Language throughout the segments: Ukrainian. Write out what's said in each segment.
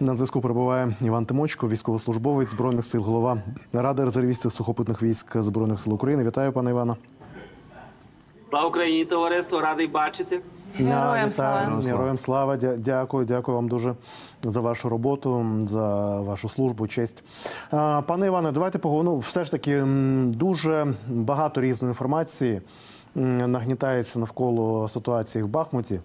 На зв'язку перебуває Іван Тимочко, військовослужбовець збройних сил, голова ради резервістів сухопутних військ збройних сил України. Вітаю, пане Івана. Слава Україні, товариство, радий бачити. Героям слава. Героям слава. Дякую, дякую вам дуже за вашу роботу, за вашу службу, честь. Пане Іване, давайте поговоримо. Все ж таки дуже багато різної інформації нагнітається навколо ситуації в Бахмуті.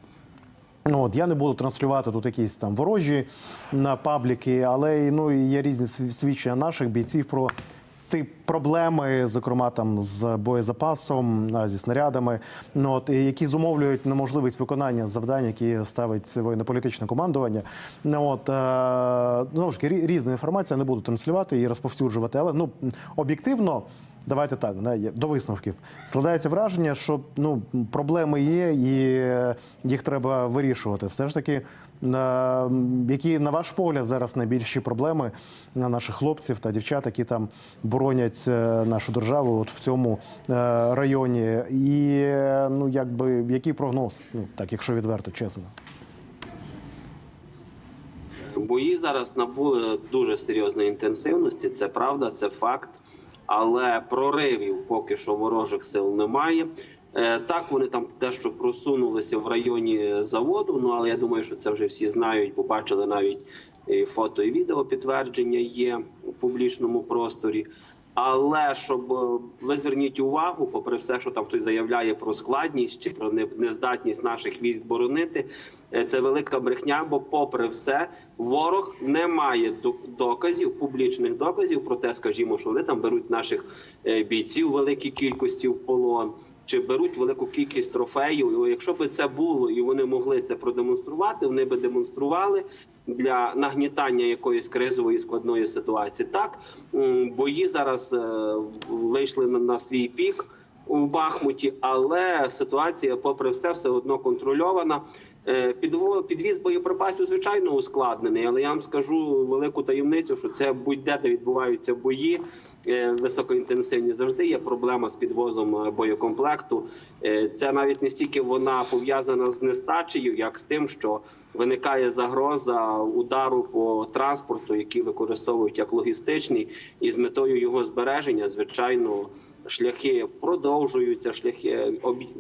Ну, от я не буду транслювати тут якісь там ворожі на пабліки, але ну, є різні свідчення наших бійців про ті проблеми, зокрема там з боєзапасом, зі снарядами, ну, от, які зумовлюють неможливість виконання завдань, які ставить воєнно-політичне командування. Ну, от, е, ж різна інформація, не буду транслювати і розповсюджувати, але ну, об'єктивно. Давайте так, до висновків. Складається враження, що ну, проблеми є, і е, їх треба вирішувати. Все ж таки, е, які, на ваш погляд, зараз найбільші проблеми на наших хлопців та дівчат, які там боронять е, нашу державу от в цьому е, районі. І е, ну, якби, який прогноз, ну, так, якщо відверто, чесно. Бої зараз набули дуже серйозної інтенсивності. Це правда, це факт. Але проривів поки що ворожих сил немає. Е, Так, вони там дещо просунулися в районі заводу. Ну але я думаю, що це вже всі знають, бо бачили навіть фото і відео підтвердження є у публічному просторі. Але щоб е, ви зверніть увагу, попри все, що там хтось заявляє про складність чи про нездатність наших військ боронити, е, це велика брехня. Бо, попри все, ворог не має до- доказів, публічних доказів про те, скажімо, що вони там беруть наших е, бійців великій кількості в полон. Чи беруть велику кількість трофеїв? Якщо б це було і вони могли це продемонструвати, вони би демонстрували для нагнітання якоїсь кризової складної ситуації. Так бої зараз е, вийшли на свій пік у Бахмуті, але ситуація, попри все, все одно контрольована. Е, Підвіз боєприпасів, звичайно, ускладнений, але я вам скажу велику таємницю, що це будь-де, де відбуваються бої е, високоінтенсивні, завжди є проблема з підвозом е, боєкомплекту. Це навіть не стільки вона пов'язана з нестачею, як з тим, що виникає загроза удару по транспорту, який використовують як логістичний, і з метою його збереження, звичайно, шляхи продовжуються, шляхи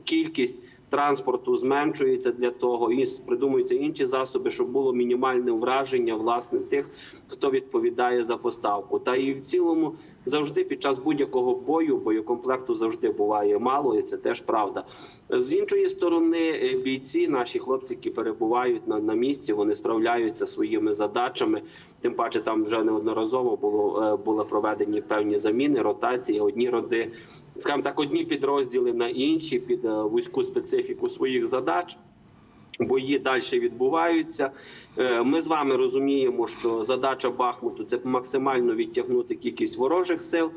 кількість транспорту зменшується для того, і придумуються інші засоби, щоб було мінімальне враження власне тих, хто відповідає за поставку. Та і в цілому завжди під час будь-якого бою боєкомплекту завжди буває мало, і це теж правда. З іншої сторони, е, бійці, наші хлопці, які перебувають на, на місці, вони справляються своїми задачами. Тим паче, там вже неодноразово було е, були проведені певні заміни, ротації. Одні роди, скажімо так, одні підрозділи на інші під е, вузьку специфіку своїх задач. Бої далі відбуваються. Е, Ми з вами розуміємо, що задача Бахмуту це максимально відтягнути кількість ворожих сил,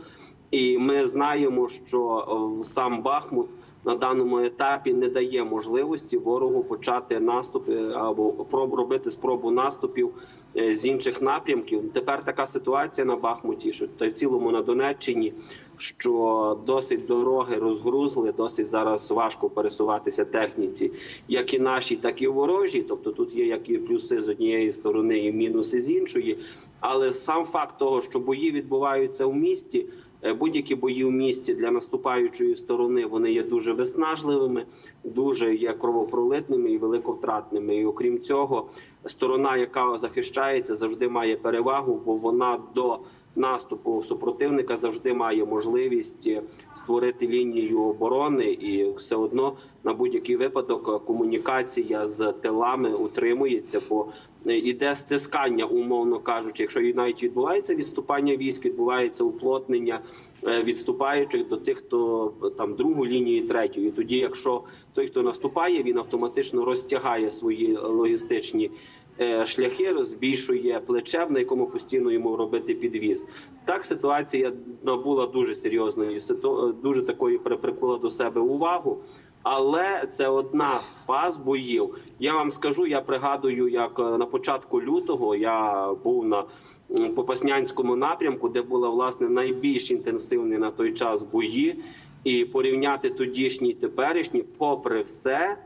і ми знаємо, що е, сам Бахмут на даному етапі не дає можливості ворогу почати наступи або робити спробу наступів з інших напрямків. Тепер така ситуація на Бахмуті, що та в цілому на Донеччині, що досить дороги розгрузли, досить зараз важко пересуватися техніці, як і нашій, так і ворожій. Тобто тут є як і плюси з однієї сторони, і мінуси з іншої. Але сам факт того, що бої відбуваються в місті. Е, Будь-які бої в місті для наступаючої сторони вони є дуже виснажливими, дуже є кровопролитними і великовтратними. І окрім цього, сторона, яка захищається, завжди має перевагу, бо вона до наступу супротивника завжди має можливість е, створити лінію оборони, і все одно на будь-який випадок е, комунікація з тилами утримується, бо іде стискання, умовно кажучи, якщо і навіть відбувається відступання військ, відбувається уплотнення е, відступаючих до тих, хто е, там другу лінію, третю. І тоді, якщо той, хто наступає, він автоматично розтягає свої логістичні е, шляхи, збільшує плече, на якому постійно йому робити підвіз. Так ситуація набула дуже серйозної дуже такої при- прикула до себе увагу. Але це одна з фаз боїв. Я вам скажу, я пригадую, як е, на початку лютого я був на Попаснянському напрямку, де була власне найбільш інтенсивні на той час бої, і порівняти тодішні і теперішні, попри все,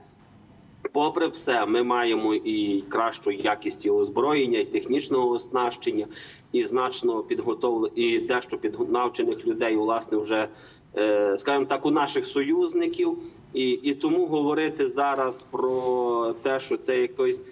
Попри все, ми маємо і кращу якість і озброєння, і технічного оснащення, і значно підготовле, і дещо піднавчених людей, власне, вже е, скажімо так, у наших союзників. І, і тому говорити зараз про те, що це якоїсь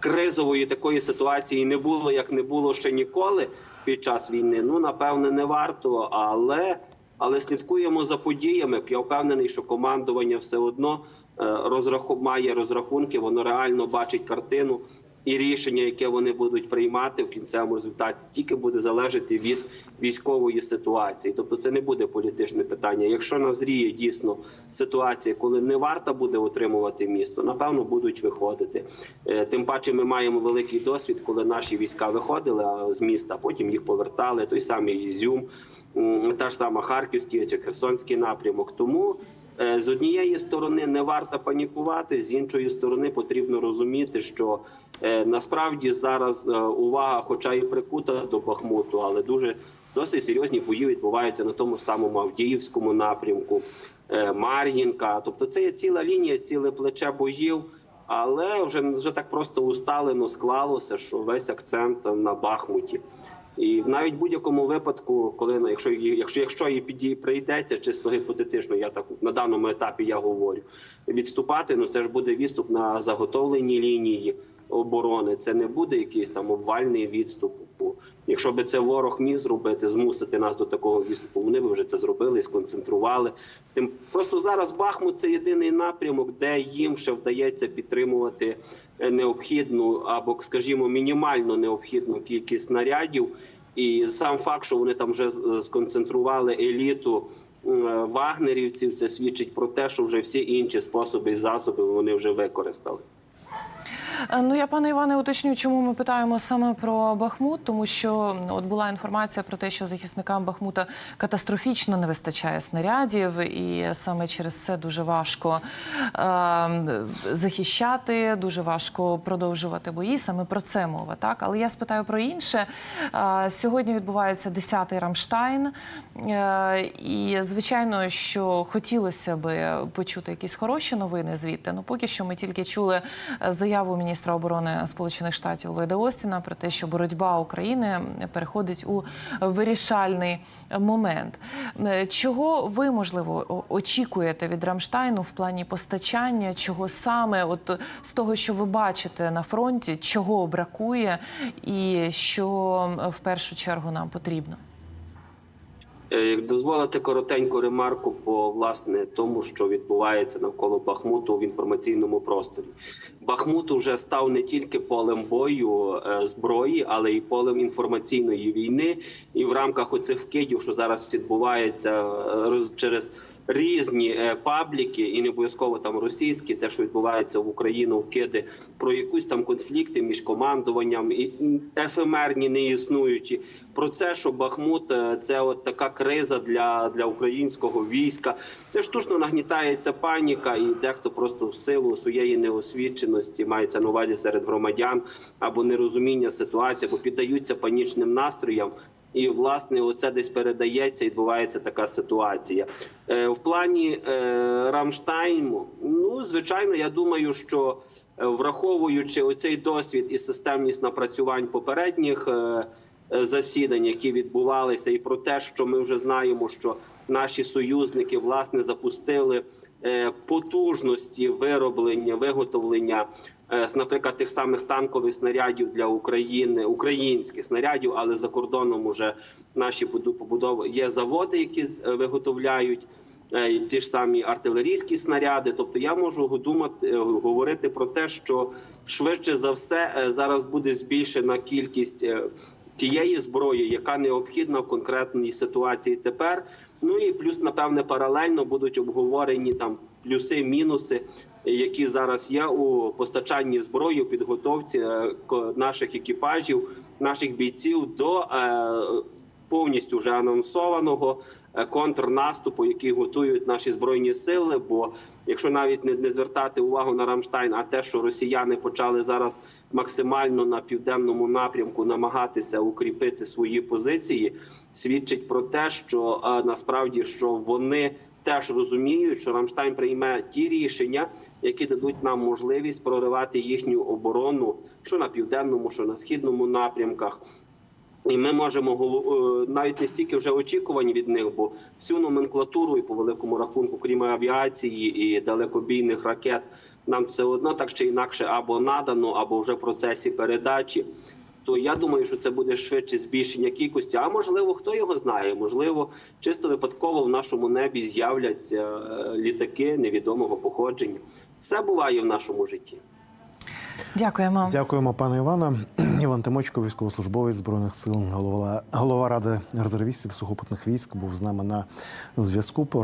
кризової такої ситуації не було, як не було ще ніколи під час війни. Ну напевне, не варто, але. Але слідкуємо за подіями. Я впевнений, що командування все одно е, розраху має розрахунки, воно реально бачить картину і рішення, яке вони будуть приймати в кінцевому результаті, тільки буде залежати від військової ситуації. Тобто, це не буде політичне питання. Якщо назріє дійсно ситуація, коли не варто буде утримувати місто, напевно будуть виходити. Е, Тим паче, ми маємо великий досвід, коли наші війська виходили з міста, потім їх повертали. Той самий Ізюм, та ж сама Харківський чи Херсонський напрямок. Тому З однієї сторони не варто панікувати, з іншої сторони потрібно розуміти, що е, насправді зараз е, увага, хоча і прикута до Бахмуту, але дуже досить серйозні бої відбуваються на тому самому Авдіївському напрямку, е, Мар'їнка. Тобто, це є ціла лінія, ціле плече боїв. Але вже вже так просто усталено склалося, що весь акцент на Бахмуті. І навіть в будь-якому випадку, коли на- якщо якщо якщо її підій прийдеться, чисто гіпотетично, я так на даному етапі я говорю, відступати, ну це ж буде відступ на заготовленій лінії оборони. Це не буде якийсь там обвальний відступ. Якщо би це ворог міг зробити, змусити нас до такого відступу, вони б вже це зробили сконцентрували. Тим просто зараз Бахмут це єдиний напрямок, де їм ще вдається підтримувати необхідну або, скажімо, мінімально необхідну кількість снарядів. І сам факт, що вони там вже сконцентрували еліту е, вагнерівців, це свідчить про те, що вже всі інші способи і засоби вони вже використали. Е, Ну я пане Іване уточню, чому ми питаємо саме про Бахмут, тому що ну, от була інформація про те, що захисникам Бахмута катастрофічно не вистачає снарядів, і саме через це дуже важко е, захищати, дуже важко продовжувати бої. Саме про це мова. Так, але я спитаю про інше. Е, сьогодні відбувається 10-й Рамштайн, е, і звичайно, що хотілося би почути якісь хороші новини звідти. Ну поки що ми тільки чули е, заяву міністра оборони Сполучених Штатів Ллойда Остіна про те, що боротьба України переходить у вирішальний момент. Е, Чого ви можливо очікуєте від Рамштайну в плані постачання? Чого саме, от з того, що ви бачите на фронті, чого бракує, і що е, в першу чергу нам потрібно? Е, Як дозволите коротеньку ремарку по власне тому, що відбувається навколо Бахмуту в інформаційному просторі. Бахмут вже став не тільки полем бою е, зброї, але й полем інформаційної війни. І в рамках оцих вкидів, що зараз відбувається е, роз- через різні е, пабліки, і не обов'язково там російські, це що відбувається в Україну, вкиди про якусь там конфлікти між командуванням і ефемерні, не існуючі. Про це, що Бахмут це от така криза для, для українського війська. Це штучно нагнітається паніка, і дехто просто в силу своєї неосвіченості мається на увазі серед громадян або нерозуміння ситуації, або піддаються панічним настроям. І власне оце десь передається, і відбувається така ситуація. Е, в плані е, Рамштайну, ну звичайно, я думаю, що е, враховуючи оцей досвід і системність напрацювань попередніх. Засідань, які відбувалися, і про те, що ми вже знаємо, що наші союзники власне запустили потужності вироблення, виготовлення, е, наприклад, тих самих танкових снарядів для України, українських снарядів, але за кордоном уже наші побудови є заводи, які е, виготовляють. е, Ті ж самі артилерійські снаряди, тобто я можу думати е, говорити про те, що швидше за все е, зараз буде збільшена кількість е, тієї зброї, яка необхідна в конкретній ситуації тепер. Ну і плюс, напевне, паралельно будуть обговорені там плюси, мінуси, які зараз є у постачанні зброї, у підготовці е, наших екіпажів, наших бійців до е, повністю вже анонсованого контрнаступу, який готують наші збройні сили. Бо якщо навіть не, не звертати увагу на Рамштайн, а те, що росіяни почали зараз максимально на південному напрямку намагатися укріпити свої позиції, свідчить про те, що е, насправді що вони теж розуміють, що Рамштайн прийме ті рішення, які дадуть нам можливість проривати їхню оборону, що на південному, що на східному напрямках. І ми можемо е, навіть не стільки вже очікувань від них, бо всю номенклатуру і по великому рахунку, крім авіації і далекобійних ракет, нам все одно так чи інакше або надано, або вже в процесі передачі. То я думаю, що це буде швидше збільшення кількості. А можливо, хто його знає? Можливо, чисто випадково в нашому небі з'являться е, літаки невідомого походження. Все буває в нашому житті. Дякуємо. Дякуємо, пане Івана. Іван Тимочко, військовослужбовець збройних сил, голова голова ради резервістів сухопутних військ, був з нами на зв'язку.